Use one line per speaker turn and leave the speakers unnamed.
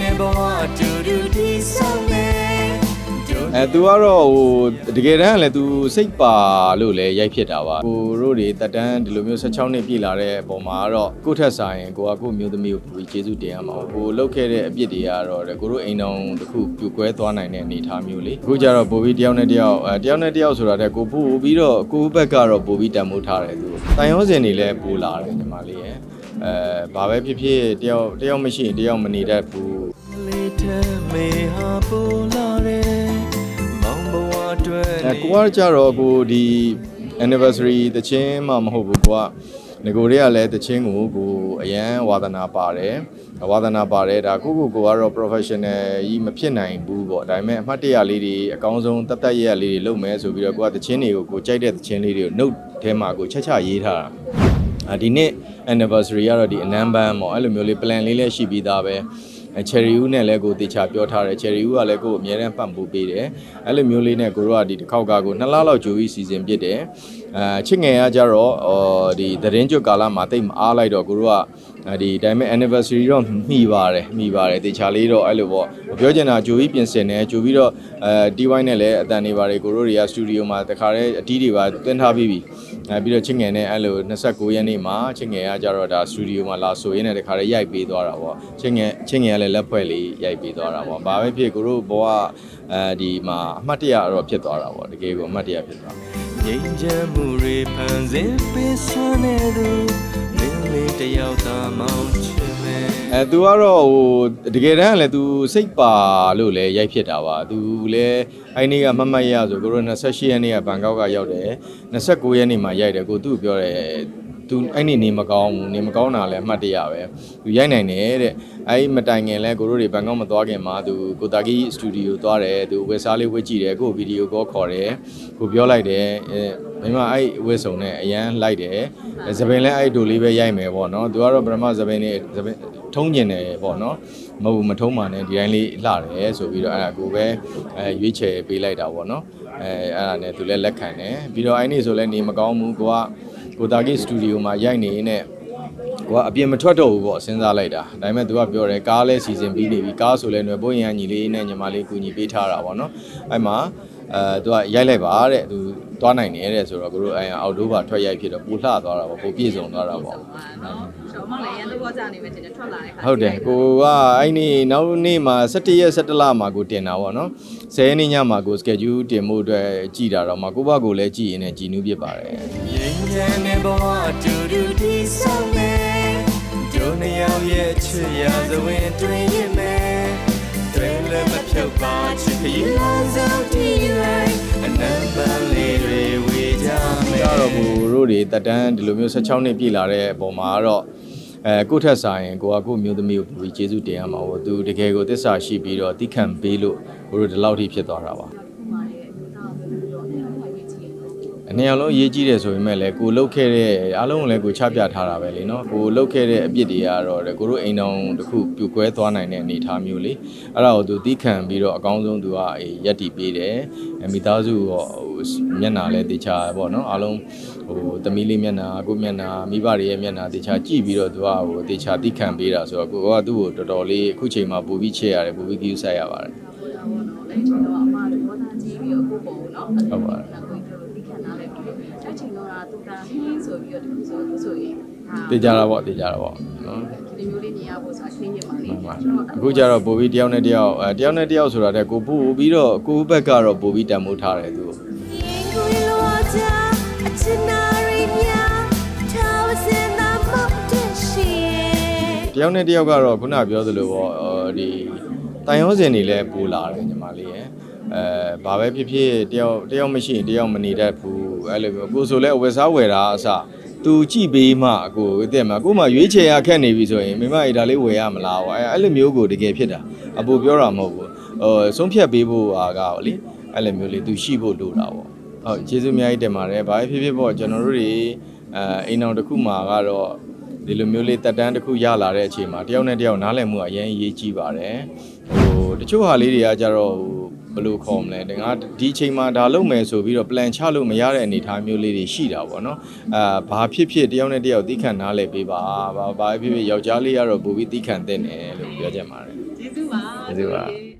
နဲ့ဘဝတူတူဒီဆောင် နေတို့
အဲ तू ကတော့ဟိုတကယ်တမ်းကလည်း तू စိတ်ပါလို့လည်းရိုက်ဖြစ်တာပါကိုတို့တွေတက်တန်းဒီလိုမျိုး16နှစ်ပြည့်လာတဲ့အပေါ်မှာကတော့ကိုယ့်ထက်ဆိုင်ကိုကကိုယ့်မျိုးသမီးကိုပူပြီးကျေးဇူးတင်ရမှာပေါ့ကိုလှုပ်ခဲ့တဲ့အပြစ်တွေကတော့ကိုတို့အိမ်တော်တစ်ခုပြိုကွဲသွားနိုင်တဲ့အနေအထားမျိုးလေအခုကျတော့ပိုပြီးတယောက်နဲ့တယောက်အဲတယောက်နဲ့တယောက်ဆိုတာတဲ့ကိုပို့ပြီးတော့ကိုယ့်ဘက်ကတော့ပိုပြီးတန်ဖိုးထားတယ်သူတန်ရောစင်တွေလည်းပိုလာတယ်ညီမလေးရဲ့အဲဘာပဲဖြစ်ဖြစ်တယောက်တယောက်မရှိရင်တယောက်မနေတတ်ဘူး
လေးထဲမေဟာပူလာတယ်မောင်ဘဝ အတွက်
အဲကိုကကြတော့ကိုဒီ anniversary တချင်းမှမဟုတ်ဘူးကိုကငကိုတွေကလည်းတချင်းကိုကိုအရန်ဝါသနာပါတယ်ဝါသနာပါတယ်ဒါကိုကိုကိုကတော့ professional ကြီးမဖြစ်နိုင်ဘူးပေါ့ဒါပေမဲ့အမှတ်တရလေးတွေအကောင်းဆုံးတတ်တတ်ရရလေးတွေလုပ်မယ်ဆိုပြီးတော့ကိုကတချင်းတွေကိုကိုကြိုက်တဲ့တချင်းလေးတွေကို note ထဲမှာကိုချက်ချရေးထားတာအာဒီနေ့ anniversary ကတော့ဒီအနမ်းပန်းပေါ့အဲ့လိုမျိုးလေး plan လေးလည်းရှိပြီးသားပဲ အဲ cherry ဦးနဲ့လည်းကိုတေချာပြောထားတယ် cherry ဦးကလည်းကိုကိုအများနဲ့ပတ်ပို့ပေးတယ်အဲ့လိုမျိုးလေးနဲ့ကိုတို့ကဒီတစ်ခေါက်ကကိုနှစ်လလောက်ကြိုပြီးစီစဉ်ပြစ်တယ် အဲချစ်ငယ်ကကြတော့အော်ဒီသတင်းကျွတ်ကာလမှာတိတ်မအားလိုက်တော့ကိုတို့ကအဲဒီဒါပေမဲ့ anniversary တော့မှီပါတယ်မှီပါတယ်တေချာလေးတော့အဲ့လိုပေါ့ပြောချင်တာကြိုပြီးပြင်ဆင်တယ်ကြိုပြီးတော့အဲ DY နဲ့လည်းအတန်နေပါတယ်ကိုတို့တွေကစတူဒီယိုမှာတခါတည်းအတီးတွေပါတွင်းထားပြီးပြီအဲပြီးတော့ချစ်ငယ်နဲ့အဲ့လို29ရက်နေ့မှာချစ်ငယ်ကကြတော့ဒါစတူဒီယိုမှာလာဆိုရင်းနဲ့တခါတည်းရိုက်ပေးသွားတာပေါ့ချစ်ငယ်ချစ်ငယ်ကလည်းလက်ဖွဲ့လေးရိုက်ပေးသွားတာပေါ့ဘာပဲဖြစ်ကိုတို့ဘောကအဲဒီမှာအမှတ်တရတော့ဖြစ်သွားတာပေါ့တကယ်ကိုအမှတ်တရဖြစ်သွားတယ်
ငြိမ်းချမ်းမှုတွေဖန်ဆင်းပေးစွမ်းနေသူမင်းလေးတယောက်သာမောင်းချင်မယ်
အဲ तू ကတော့ဟိုတကယ်တမ်းကလည်း तू စိတ်ပါလို့လည်းရိုက်ဖြစ်တာပါ तू လည်းအဲ့နေ့ကမတ်မတ်ရဆိုကိုတို့28ရက်နေ့ကဘန်ကောက်ကရောက်တယ်29ရက်နေ့မှာရိုက်တယ်ကိုသူ့ကိုပြောတယ် သူအဲ့နေနေမကောင်းဘူးနေမကောင်းတာလည်းအမှတ်တရပဲသူရိုက်နိုင်တယ်တဲ့အဲ့မတိုင်ခင်လဲကိုတို့တွေဘန်ကောက်မသွားခင်မှာသူကိုတာကီစတူဒီယိုသွားတယ်သူဝက်စားလေးဝက်ကြည့်တယ်ကိုဗီဒီယိုကောခေါ်တယ်ကိုပြောလိုက်တယ်မိမအဲ့ဝက်စုံနဲ့အရန်လိုက်တယ်သပင်လဲအဲ့ဒိုလေးပဲရိုက်မယ်ပေါ့နော်သူကတော့ပထမသပင်နဲ့သပင် ထုံးကျင်တယ်ပေါ့နော်မဟုတ်ဘူးမထုံးပါနဲ့ဒီတိုင်းလေးလှတယ်ဆိုပြီးတော့အဲ့ဒါကိုပဲအဲရွေးချယ်ပေးလိုက်တာပေါ့နော်အဲအဲ့ဒါနဲ့ तू လည်းလက်ခံတယ်ပြီးတော့အဲ့နေ့ဆိုလဲနေမကောင်းဘူးကိုကကိုတာကီစတူဒီယိုမှာရိုက်နေနေ ကိုကအပြင်မထွက်တော့ဘူးပေါ့စဉ်းစားလိုက်တာဒါပေမဲ့ तू ကပြောတယ်ကားလဲစီစဉ်ပြီးနေပြီကားဆိုလဲຫນွယ်ပိုးရင်ကညီလေးနဲ့ညီမလေးကူညီပေးထားတာပေါ့နော်အဲ့မှာ အဲ तू ကရိုက်လိုက်ပါတဲ့ तू သွားနိုင်တယ်တဲ့ဆိုတော့ကိုတို့အဲအောက်တိုဘာထွက်ရိုက်ဖြစ်တော့ပူလှသွားတာပေါ့ပိုပြည့်စုံသွားတာပေါ့
နော်ရှောင်းမလည်းရန်သဘောကြနေမယ်တင်တယ်ထွက်လာတဲ့ခါ
ဟုတ်တယ်ကိုကအဲ့ဒီနောက်နေ့မှာ17ရက်17လမှာကိုတင်တာပေါ့နော်10ရက်နေ့ညမှာကို schedule တင်မှုအတွက်ကြည်တာတော့မှကိုဘကိုလည်းကြည်ရင်လည်းကြည်နူးဖြစ်ပါတယ်
ငြိမ်းချမ်းတဲ့ဘဝတူတူဒီဆောင်နေတို့နှစ်ယောက်ရဲ့ချစ်ရာဇဝင်တွင်ရင်မယ်တွင်လည်းမဖြုတ်ပါချစ်ခရီးလမ်းဆုံး တော့ကို
တို့တွေတက်တန်းဒီလိုမျိုး16နှစ်ပြည့်လာတဲ့အပေါ်မှာကတော့အဲကိုယ့်ထက်ဆိုင်ကိုကကိုယ့်မျိုးသမီးကိုပူပြီးကျေးဇူးတင်ရမှာပေါ့သူတကယ်ကိုတစ္ဆာရှိပြီးတော့တိခံပေးလို့ကိုတို့ဒီလောက်ထိဖြစ်သွားတာပါ
ရတော့
အနေအလုံးအရေးကြီးတယ်ဆိုပေမဲ့လည်းကိုလှုပ်ခဲ့တဲ့အားလုံးကိုလည်းကိုချပြထားတာပဲလေနော်ကိုလှုပ်ခဲ့တဲ့အပြစ်တွေကတော့ကိုတို့အိမ်တော်တစ်ခုပြိုကွဲသွားနိုင်တဲ့အနေအထားမျိုးလေအဲ့ဒါကိုသူတိခံပြီးတော့အကောင်းဆုံးသူကအေးရက်တီပေးတယ်အဲမိသားစုရောဟိုမျက်နာလည်းတေချာပေါ့နော်အားလုံးဟိုသမီးလေးမျက်နာကိုမျက်နာမိဘတွေရဲ့မျက်နာတေချာကြည့်ပြီးတော့သူကဟိုတေချာတိခံပေးတာဆိုတော့ကိုကသူ့ကိုတော်တော်လေးအခုချိန်မှာပူပြီးချေရတယ်ပူပြီးကြည့်ဆိုင်ရပါတယ်
ဟိုတော့ဘောနော်အဲ့ချိန်တော့အမတို့ဘောသားကြီးပြီးတော့ကိုပေါ့နော်ကိုတို့ဒီ ခံထားလိုက်ပြီးအဲ့ချိန်တော့သူတာဟင်းဆိုပြီးတော့ဒီဆိုဆိုရင်
တေချာတာပေါ့တေချာတာပေါ့နော်
ဒီမျိုးလေးမြင်ရဖို့ဆိုတာခင်းရင်ပါလေ
မှန်ပါအခုကျတော့ပို့ပြီးတယောက်နဲ့တယောက်အဲတယောက်နဲ့တယောက်ဆိုတာတဲ့ကိုပို့ပြီးတော့ကိုဘက်ကတော့ပို့ပြီးတန်မိုးထားတယ်သူ
ရင်ကိုယ်လိုချာအချင်နာရီများထားဝစင်သာမတ်တရှိရဲ့
တယောက်နဲ့တယောက်ကတော့ခုနပြောသလိုပေါ့အော်ဒီတန်ရောစင်တွေလည်းပိုလာတယ်ညီမလေးရယ် အဲဘာပဲဖြစ်ဖြစ်တယောက်တယောက်မရှိရင်တယောက်မနေတတ်ဘူးအဲ့လိုမျိုးကိုဆိုလဲအဝယ်စားဝယ်တာအစသူကြည့်ပေးမှအကိုတဲ့မှာကိုမှရွေးချယ်ရခက်နေပြီဆိုရင်မိမအေးဒါလေးဝယ်ရမလားဟောအဲအဲ့လိုမျိုးကိုတကယ်ဖြစ်တာအပူပြောတာမဟုတ်ဘူးဟိုဆုံးဖြတ်ပေးဖို့ဟာကဟောလေအဲ့လိုမျိုးလေးသူရှိဖို့လိုတာပေါ့ဟုတ်ကျေးဇူးအများကြီးတင်ပါတယ်ဘာပဲဖြစ်ဖြစ်ပေါ့ကျွန်တော်တို့တွေအဲအိမ်အောင်တစ်ခုမှာကတော့ဒီလိုမျိုးလေးတက်တန်းတစ်ခုရလာတဲ့အချိန်မှာတယောက်နဲ့တယောက်နားလည်မှုအရင်အရေးကြီးပါတယ်ဟိုတချို့ဟာလေးတွေကကြတော့ဟို ဘယ်လိုခေါ်မလဲတငါဒီအချိန်မှာဒါလုပ်မယ်ဆိုပြီးတော့ plan ချလို့မရတဲ့အနေအထားမျိုးလေးတွေရှိတာပေါ့နော်အာဘာဖြစ်ဖြစ်တယောက်နဲ့တယောက်သီးခံနားလည်ပေးပါဘာဘာဖြစ်ဖြစ်ယောက်ျားလေးကတော့ပိုပြီးသီးခံတဲ့တယ်လို့ပြောချင်ပါတယ်
ဒီကျေးဇူးပါ
ကျေးဇူးပါ